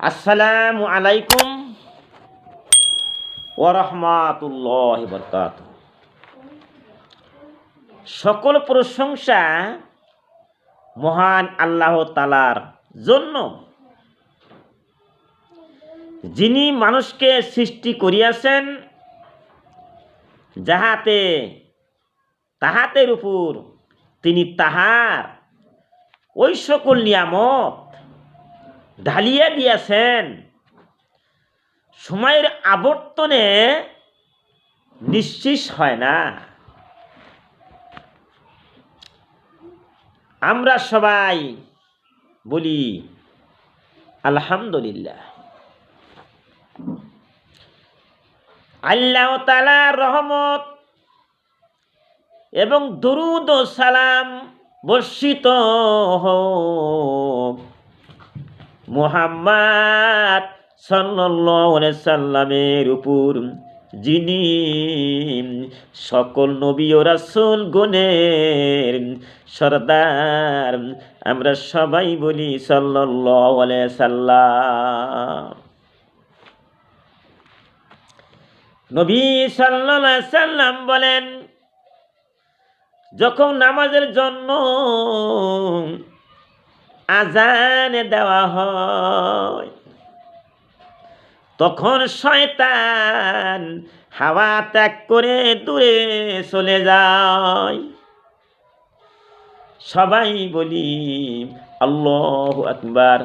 আসসালামু আলাইকুম ওরহমাতুল্লাহ বরকাত সকল প্রশংসা মহান আল্লাহ তালার জন্য। যিনি মানুষকে সৃষ্টি করিয়াছেন, যাহাতে তাহাতের উপর তিনি তাহার ওই সকল নিয়ামত ঢালিয়া দিয়াছেন। সময়ের আবর্তনে নিশ্চিস হয় না। আমরা সবাই বলি, আলহামদুলিল্লাহ। আল্লাহ তালার রহমত এবং দরুদ সালাম বর্ষিত হোক। মুহাম্মদ সাল্লামের উপর যিনি সকল নবী ও রাসূল গণের সরদার, আমরা সবাই বলি আলাইহি সাল্লাম। নবী আলাইহি সাল্লাম বলেন, যখন নামাজের জন্য আজানে দেওয়া হয়। তখন শয়তান হাওয়া ত্যাগ করে দূরে চলে যায়। সবাই বলি, আল্লাহ আকবার।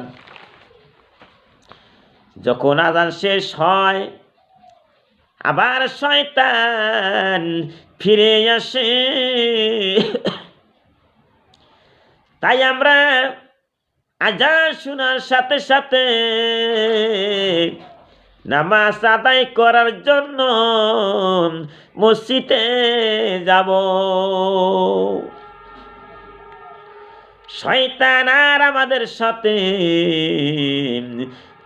যখন আজান শেষ হয়, আবার শয়তান ফিরে আসে। তাই আমরা আজান শোনার সাথে সাথে নামাজ আদায় করার জন্য মসজিদে যাব। শয়তান আর আমাদের সাথে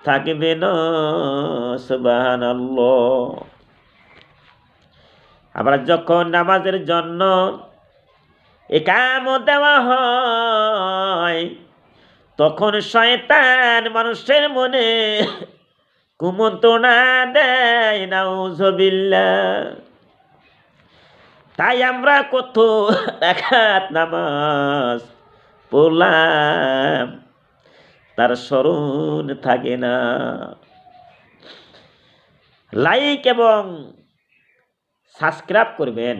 থাকবে না আমরা যখন নামাজের জন্য একাম দেওয়া হয় তখন শয়তান মানুষের মনে কুমন্ত্রণা দেয় নাউজবিল্লা তাই আমরা কত একাত নামাজ পড়লাম, তার স্মরণ থাকে না। লাইক এবং সাবস্ক্রাইব করবেন।